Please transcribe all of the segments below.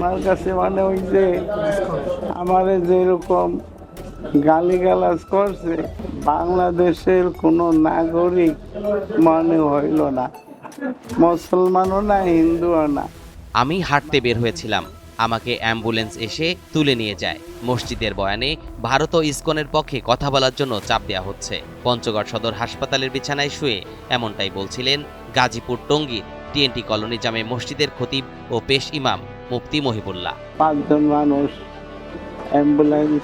আমার কাছে মানে ওই যে আমারে যেরকম গালিগালাজ করছে, বাংলাদেশের কোনো নাগরিক মনে হইল না। মুসলমানও না, হিন্দুও না। আমি হাঁটতে বের হয়েছিলাম। আমাকে অ্যাম্বুলেন্স এসে তুলে নিয়ে যায়। মসজিদের বয়ানে ভারত ও ইসকনের পক্ষে কথা বলার জন্য চাপ দেওয়া হচ্ছে। পঞ্চগড় সদর হাসপাতালের বিছানায় শুয়ে এমনটাই বলছিলেন গাজীপুর টঙ্গীর টিএনটি কলোনি জামে মসজিদের খতিব ও পেশ ইমাম মুফতি মহিবুল্লাহ। পাঁচজন মানুষ অ্যাম্বুলেন্স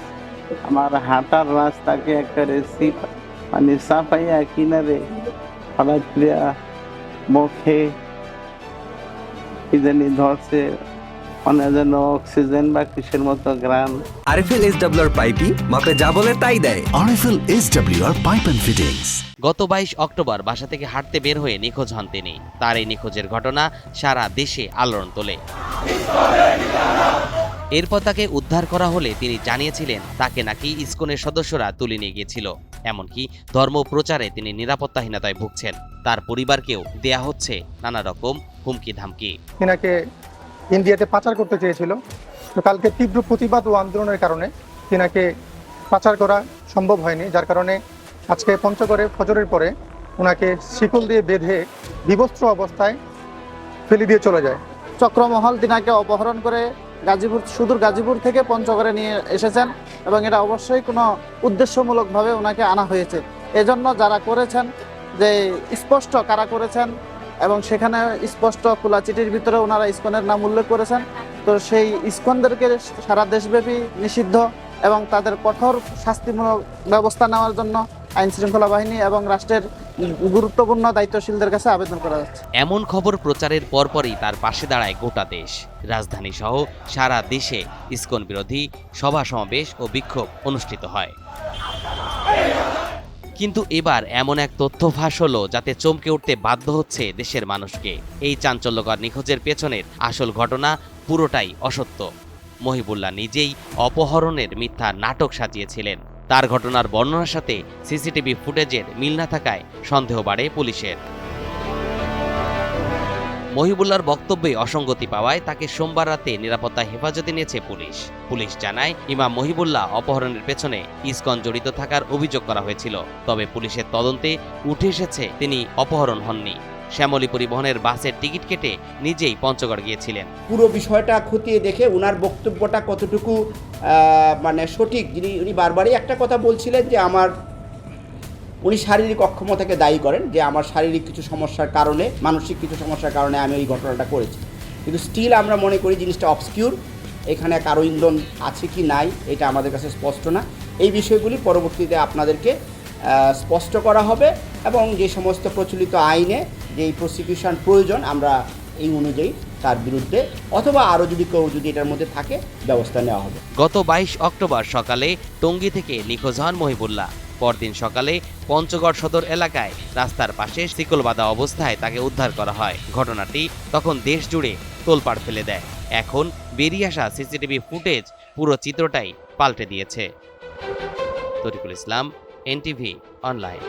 আমার হাঁটার রাস্তাকে একটা রেসিপ মানে সাফাইয়া কিনারে হঠাৎ মুখে জানি ধরছে অক্সিজেন বা কিসের মতো gram RFL S W R পাইপি মাপে যা বলে তাই দেয়। RFL SWR Pipe and Fittings. গত বাইশ অক্টোবর বাসা থেকে হাঁটতে বের হয়ে নিখোঁজ হন তিনি। তার এই নিখোঁজের ঘটনা সারা দেশে আলোড়ন তোলে। এরপর তাকে উদ্ধার করা হলে তিনি জানিয়েছিলেন, তাকে নাকি ইসকনের সদস্যরা তুলে নিয়ে গিয়েছিল। এমনকি ধর্ম প্রচারে তিনি নিরাপত্তাহীনতায় ভুগছেন। তার পরিবারকেও দেয়া হচ্ছে নানা রকম হুমকি ধামকি তিনাকে ইন্ডিয়াতে পাচার করতে চেয়েছিল। তো কালকে তীব্র প্রতিবাদ ও আন্দোলনের কারণে তিনাকে পাচার করা সম্ভব হয়নি, যার কারণে আজকে পঞ্চগড়ে ফজরের পরে ওনাকে শিকল দিয়ে বেঁধে বিবস্ত্র অবস্থায় ফেলে দিয়ে চলে যায়। চক্রমহল তিনাকে অপহরণ করে গাজীপুর, সুদূর গাজীপুর থেকে পঞ্চগড়ে নিয়ে এসেছেন এবং এটা অবশ্যই কোনো উদ্দেশ্যমূলকভাবে ওনাকে আনা হয়েছে। এজন্য যারা করেছেন, যে স্পষ্ট কারা করেছেন এবং সেখানে স্পষ্ট খোলা চিঠির ভিতরে ওনারা ইস্কনের নাম উল্লেখ করেছেন, তো সেই ইস্কনদেরকে সারা দেশব্যাপী নিষিদ্ধ এবং তাদের কঠোর শাস্তিমূলক ব্যবস্থা নেওয়ার জন্য আইন শৃঙ্খলা বাহিনী এবং রাষ্ট্রের গুরুত্বপূর্ণ দায়িত্বশীলদের কাছে আবেদন করা যাচ্ছে। এমন খবর প্রচারের পরপরই তার পাশে দাঁড়ায় গোটা দেশ। রাজধানী সহ সারা দেশে ইসকন বিরোধী সভা সমাবেশ ও বিক্ষোভ অনুষ্ঠিত হয়। কিন্তু এবার এমন এক তথ্য ফাঁস হলো যাতে চমকে উঠতে বাধ্য হচ্ছে দেশের মানুষকে। এই চাঞ্চল্যকর নিখোঁজের পেছনের আসল ঘটনা পুরোটাই অসত্য। মহিবুল্লাহ নিজেই অপহরণের মিথ্যা নাটক সাজিয়েছিলেন। তার ঘটনার বর্ণনার সাথে সিসিটিভি ফুটেজের মিল না থাকায় সন্দেহ বাড়ে পুলিশের। মহিবুল্লার বক্তব্যে অসঙ্গতি পাওয়ায় তাকে সোমবার রাতে নিরাপত্তা হেফাজতে নিয়েছে পুলিশ। পুলিশ জানায়, ইমাম মহিবুল্লাহ অপহরণের পেছনে ইসকন জড়িত থাকার অভিযোগ করা হয়েছিল, তবে পুলিশের তদন্তে উঠে এসেছে তিনি অপহরণ হননি। শ্যামলী পরিবহনের বাসের টিকিট কেটে নিজেই পঞ্চগড় গিয়েছিলেন। পুরো বিষয়টা খতিয়ে দেখে ওনার বক্তব্যটা কতটুকু মানে সঠিক, যিনি, উনি বারবারই একটা কথা বলছিলেন যে আমার, উনি শারীরিক অক্ষমতাকে দায়ী করেন, যে আমার শারীরিক কিছু সমস্যার কারণে, মানসিক কিছু সমস্যার কারণে আমি এই ঘটনাটা করেছি। কিন্তু স্টিল আমরা মনে করি জিনিসটা অবসকিউর এখানে কারও ইন্ধন আছে কি নাই, এটা আমাদের কাছে স্পষ্ট না। এই বিষয়গুলি পরবর্তীতে আপনাদেরকে স্পষ্ট করা হবে এবং যে সমস্ত প্রচলিত আইনে যে প্রসিকিউশন প্রয়োজন, আমরা এই অনুযায়ী তার বিরুদ্ধে, অথবা আরও যদি কেউ যদি এটার মধ্যে থাকে, ব্যবস্থা নেওয়া হবে। গত বাইশ অক্টোবর সকালে টঙ্গী থেকে নিখোঁজ হন মহিবুল্লাহ। পরদিন সকালে পঞ্চগড় সদর এলাকায় রাস্তার পাশে শিকল বাঁধা অবস্থায় তাকে উদ্ধার করা হয়। ঘটনাটি তখন দেশ জুড়ে তোলপাড় ফেলে দেয়। এখন বেরিয়ে আসা সিসিটিভি ফুটেজ পুরো চিত্রটাই পাল্টে দিয়েছে। Tarikul Islam, NTV, online.